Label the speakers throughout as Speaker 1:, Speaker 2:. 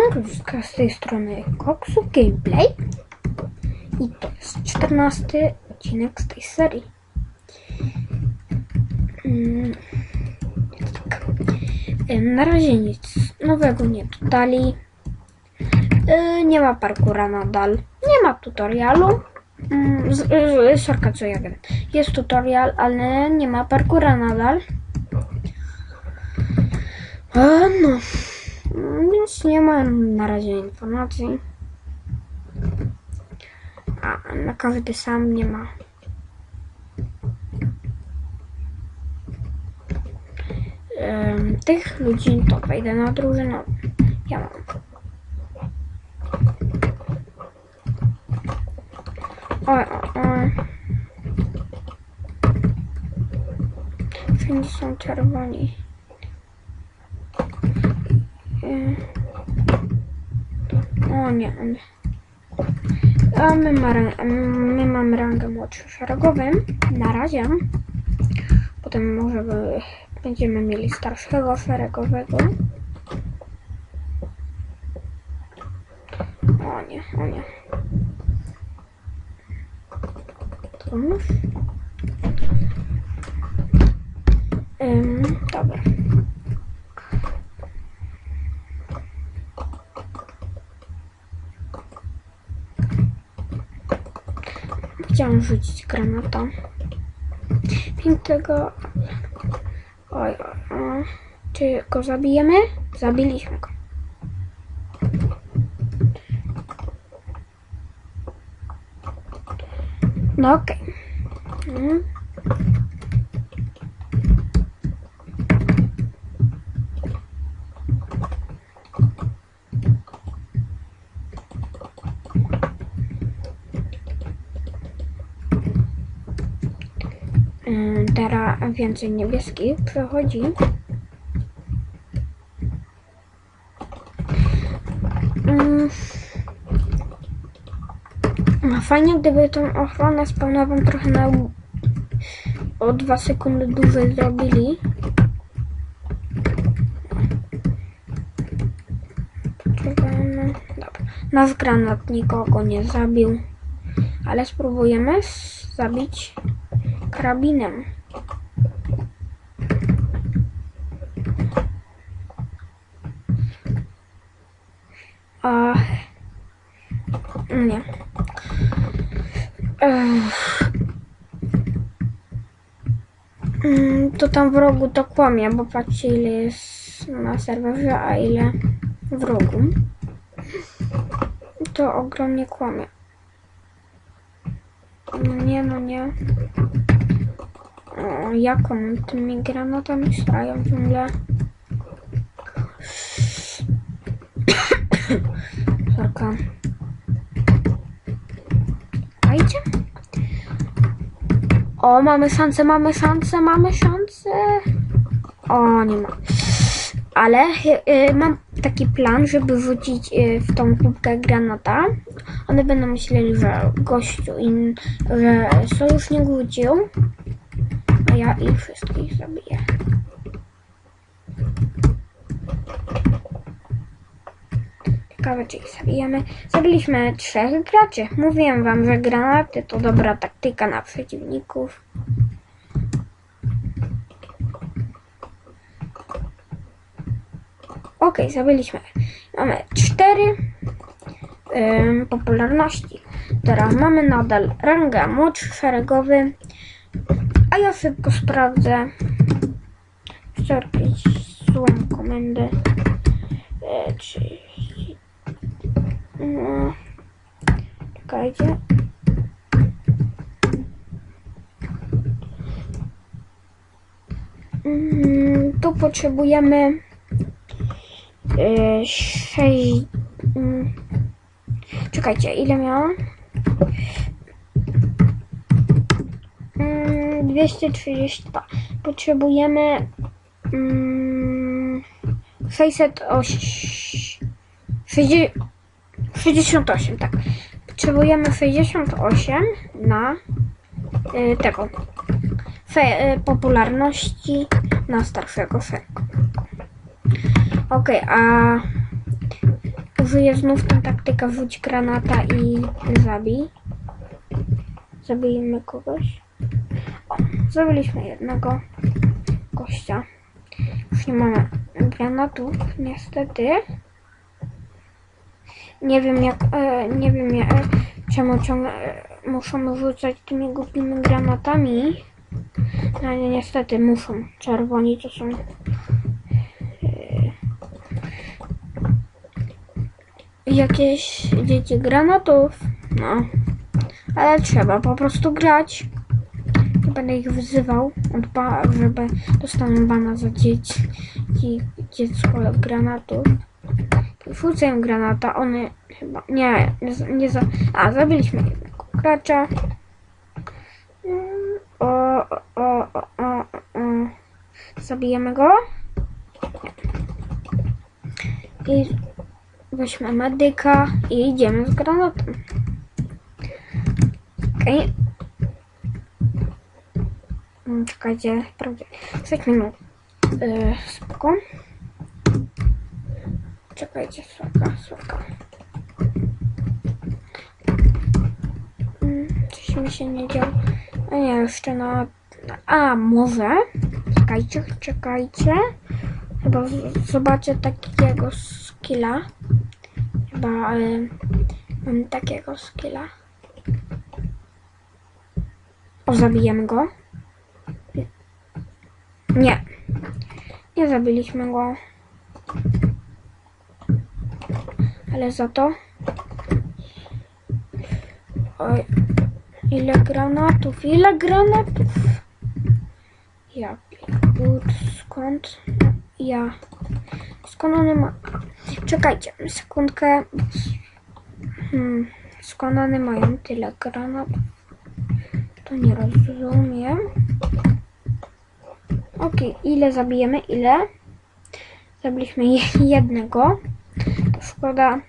Speaker 1: Siemanko, z tej strony Koksu Gameplay i to jest 14 odcinek z tej serii. Mm, tak. Na razie nic nowego nie dodali. Yy, Nie ma parkura nadal. Nie ma tutorialu. Mm, Sorka, co ja wiem. Jest tutorial, ale nie ma parkura nadal. A, no. Nie ma na razie informacji. A na każdy sam nie ma. Tych ludzi to wejdę na drużynę. Ja mam. Oj, oj, oj. Wszędzie są czerwoni. Y, O nie. nie. My, ma, my mamy rangę młodszy szeregowym. Na razie. Potem może będziemy mieli starszego szeregowego. O nie, o nie. Trudność? Ym, dobra. Chciałam rzucić granata. Pięknego. Oj, oj. Czy go zabijemy? Zabiliśmy go. No okej. Mm. Ym, Teraz więcej niebieskich przechodzi. No fajnie, gdyby tą ochronę spełnową trochę na o 2 sekundy dłużej zrobili. Poczekajmy. Dobra. Nasz granat nikogo nie zabił, ale spróbujemy zabić karabinem. A nie. Ech. Mm, To tam w rogu to kłamie, bo patrzcie ile jest na serwerze, a ile w rogu. To ogromnie kłamie. No nie, no nie. O, jak on tymi granatami strzelają ciągle? Sorka. O, mamy szansę, mamy szansę, mamy szansę. O, nie ma. Ale y, mam taki plan, żeby rzucić y, w tą kubkę granata. One będą myśleli, że gościu in, że sojusznik rzucił, a ja ich wszystkich zabiję. Ciekawe, czy ich. Zabiliśmy trzech graczy. Mówiłem wam, że granaty to dobra taktyka na przeciwników. Okej, zabiliśmy. Mamy cztery ym, popularności. Teraz mamy nadal rangę młodszy szeregowy. A ja szybko sprawdzę. Jakieś złą komendę. E, czy... Czekajcie. Mm, Tu potrzebujemy e, sześć. mm, Czekajcie, ile miałam? Mm, 232. Potrzebujemy mm, 608. 60, 68, tak. Potrzebujemy 68 na y, tego fe, y, popularności na starszego szeregu. Ok, a użyję znów tę taktykę rzuć granata i zabij. Zabijmy kogoś. O, zabiliśmy jednego gościa. Już nie mamy granatów, niestety. Nie wiem jak, e, nie wiem jak, e, czemu ciągle e, muszą rzucać tymi głupimi granatami. No nie, niestety muszą. Czerwoni to są... e, Jakieś dzieci granatów. No. Ale trzeba po prostu grać. Nie będę ich wyzywał, żeby dostaną bana za dzieci dziecko granatów. Rzucę granata, one chyba, nie, nie, nie za, a zabiliśmy jednego gracza. Mm, O, o, o, o, o, o. Zabijemy go. I weźmy medyka i idziemy z granatem. Okej. Mm, Czekajcie, sprawdzę. 6 minut. Yy, spoko. Czekajcie, słaka, słaka. Mm, Coś mi się nie działo. A nie, jeszcze na... A, może? Czekajcie, czekajcie. Chyba zobaczę takiego skilla. Chyba y, mam takiego skilla. O, zabijemy go. Nie. Nie zabiliśmy go. Ale za to... Oj. Ile granatów, ile granatów. Ja skąd ja... Skąd one ma... Czekajcie, sekundkę. Hmm. Skąd one mają tyle granatów? To nie rozumiem. Okej, ile zabijemy? Ile? Zabiliśmy je- jednego. Szkoda.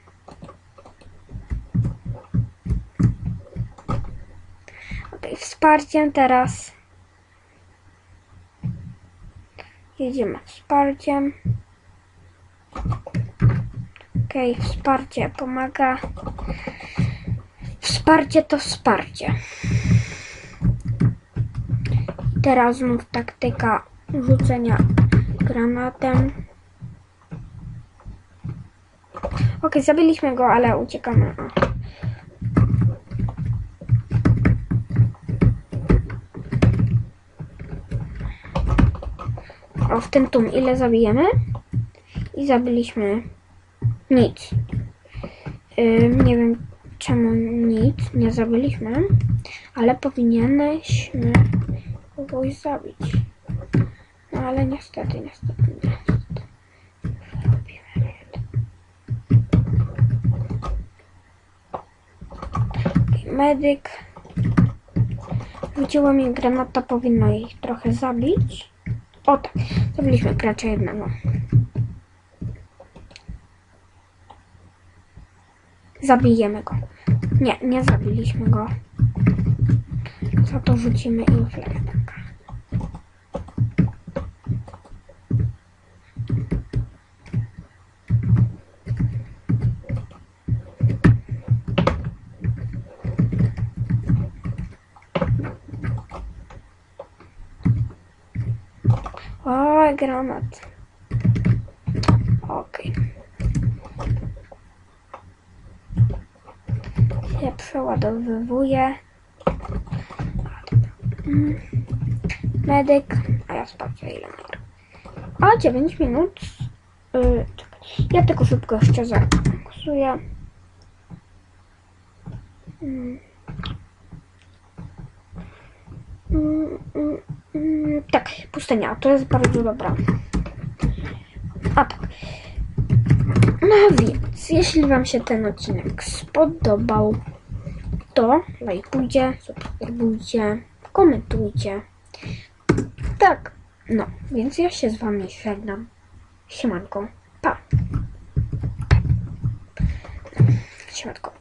Speaker 1: Okej, wsparciem teraz. Jedziemy wsparciem. Okej, wsparcie pomaga. Wsparcie to wsparcie. Teraz znów taktyka rzucenia granatem. Okej, zabiliśmy go, ale uciekamy. O, w tym tum ile zabijemy? I zabiliśmy nic. Nie wiem czemu nic nie zabiliśmy, ale powinieneśmy kogoś zabić. No ale niestety, niestety. Medyk. Rzuciło mi granata, powinno ich trochę zabić. O tak, zabiliśmy gracza jednego. Zabijemy go. Nie, nie zabiliśmy go. Za to rzucimy im granat. Okej. Ja przeładowywuję. Medyk. A ja sprawdzę ile ma. A 9 minut. Yy, ja tylko szybko jeszcze zagłosuję. Mm. Mm, mm, mm, tak, pustynia, to jest bardzo dobra. A tak. No więc, jeśli Wam się ten odcinek spodobał, to lajkujcie, subskrybujcie, komentujcie. Tak, no, więc ja się z Wami żegnam. Siemanko, pa. Siemanko.